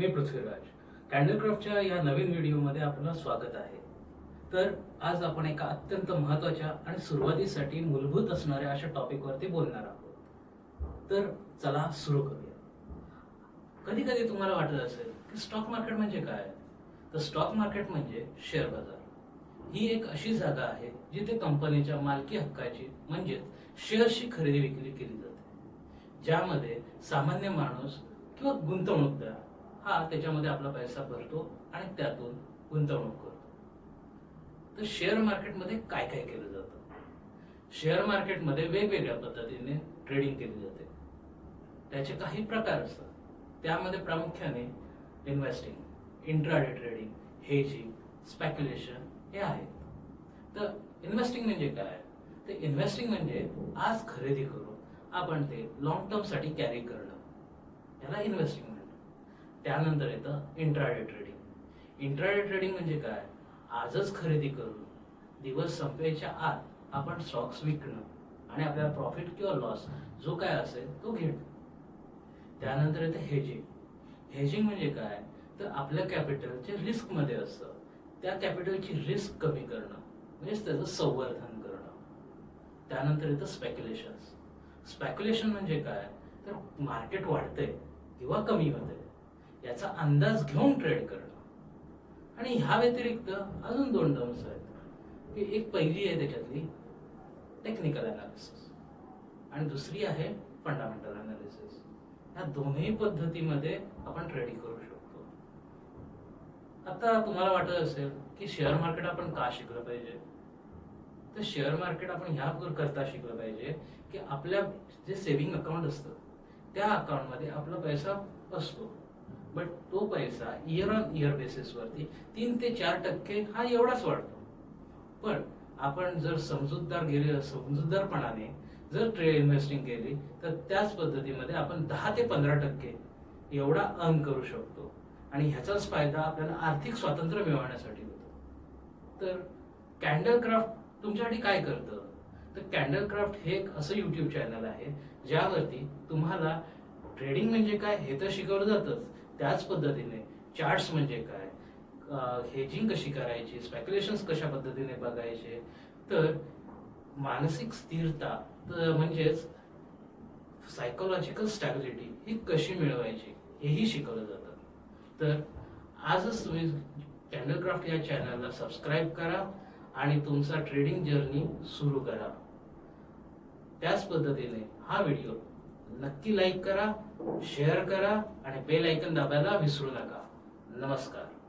मी पृथ्वीराज. कॅन्डलक्राफ्टच्या या नवीन व्हिडिओमध्ये आपलं स्वागत आहे. तर आज आपण एका अत्यंत महत्त्वाच्या आणि सुरुवातीसाठी मूलभूत असणाऱ्या अशा टॉपिकवरती बोलणार आहोत. तर चला सुरू करूया. कधी कधी तुम्हाला वाटत असेल की स्टॉक मार्केट म्हणजे काय? तर स्टॉक मार्केट म्हणजे शेअर बाजार. ही एक अशी जागा आहे जिथे कंपनीच्या मालकी हक्काची म्हणजेच शेअर्सची खरेदी विक्री केली जाते. ज्यामध्ये सामान्य माणूस किंवा गुंतवणूकदार हा त्याच्यामध्ये आपला पैसा भरतो आणि त्यातून गुंतवणूक करतो. तर शेअर मार्केटमध्ये काय काय केलं जातं? शेअर मार्केटमध्ये वेगवेगळ्या पद्धतीने ट्रेडिंग केली जाते. त्याचे काही प्रकार असतात. त्यामध्ये प्रामुख्याने investing intraday trading hedging speculation हे आहेत. तर इन्व्हेस्टिंग म्हणजे काय? ते इन्व्हेस्टिंग म्हणजे आज खरेदी करून आपण ते लॉंग टर्मसाठी कॅरी करणं. याला इन्व्हेस्टिंग म्हणतात. त्यानंतर येतं इंट्राडे ट्रेडिंग इंट्राडे ट्रेडिंग म्हणजे काय? आजच खरेदी करून दिवस संपायच्या आत आपण स्टॉक्स विकणं आणि आपल्याला प्रॉफिट किंवा लॉस जो काय असेल तो घेणं. त्यानंतर येतं हेजिंग हेजिंग म्हणजे काय? तर आपल्या कॅपिटलचे रिस्कमध्ये असतं त्या कॅपिटलची रिस्क कमी करणं. म्हणजेच त्याचं संवर्धन करणं. त्यानंतर येतं स्पेक्युलेशन स्पेक्युलेशन म्हणजे काय? तर मार्केट वाढते किंवा कमी होते याचा अंदाज घेऊन ट्रेड करणं. आणि ह्या व्यतिरिक्त अजून दोन टर्म्स आहेत. की एक पहिली आहे त्याच्यातली टेक्निकल अनालिसिस आणि दुसरी आहे फंडामेंटल अनालिसिस या दोन्ही पद्धतीमध्ये आपण ट्रेडिंग करू शकतो. आता तुम्हाला वाटत असेल की शेअर मार्केट आपण का शिकलं पाहिजे? तर शेअर मार्केट आपण ह्या करता शिकलं पाहिजे की आपल्या जे सेव्हिंग अकाउंट असतं त्या अकाउंटमध्ये आपला पैसा असतो बट तो पैसा इयर ऑन इयर बेसिसवरती तीन ते चार टक्के हा एवढाच वाढतो. पण आपण जर समजूतदार गेले समजूतदारपणाने जर ट्रेड इन्व्हेस्टिंग केली तर त्याच पद्धतीमध्ये आपण दहा ते पंधरा टक्के एवढा अर्न करू शकतो. आणि ह्याचाच फायदा आपल्याला आर्थिक स्वातंत्र्य मिळवण्यासाठी होतो. तर कॅन्डल क्राफ्ट तुमच्यासाठी काय करतं? तर कॅन्डल क्राफ्ट हे एक असं यूट्यूब चॅनल आहे ज्यावरती तुम्हाला ट्रेडिंग म्हणजे काय हे तर शिकवलं जातच. त्याच पद्धतीने चार्ट्स म्हणजे काय? हेजिंग कशी करायची? स्पेक्युलेशन्स कशा पद्धतीने बघायचे? तर मानसिक स्थिरता म्हणजेच सायकोलॉजिकल स्टॅबिलिटी ही कशी मिळवायची? हेही शिकवलं जातं. तर आजच तुम्ही कॅन्डलक्राफ्ट या चॅनलला सबस्क्राईब करा आणि तुमचा ट्रेडिंग जर्नी सुरू करा. त्याच पद्धतीने हा व्हिडिओ नक्की लाईक करा शेअर करा आणि बेल ऐकन दाबायला विसरू नका. नमस्कार.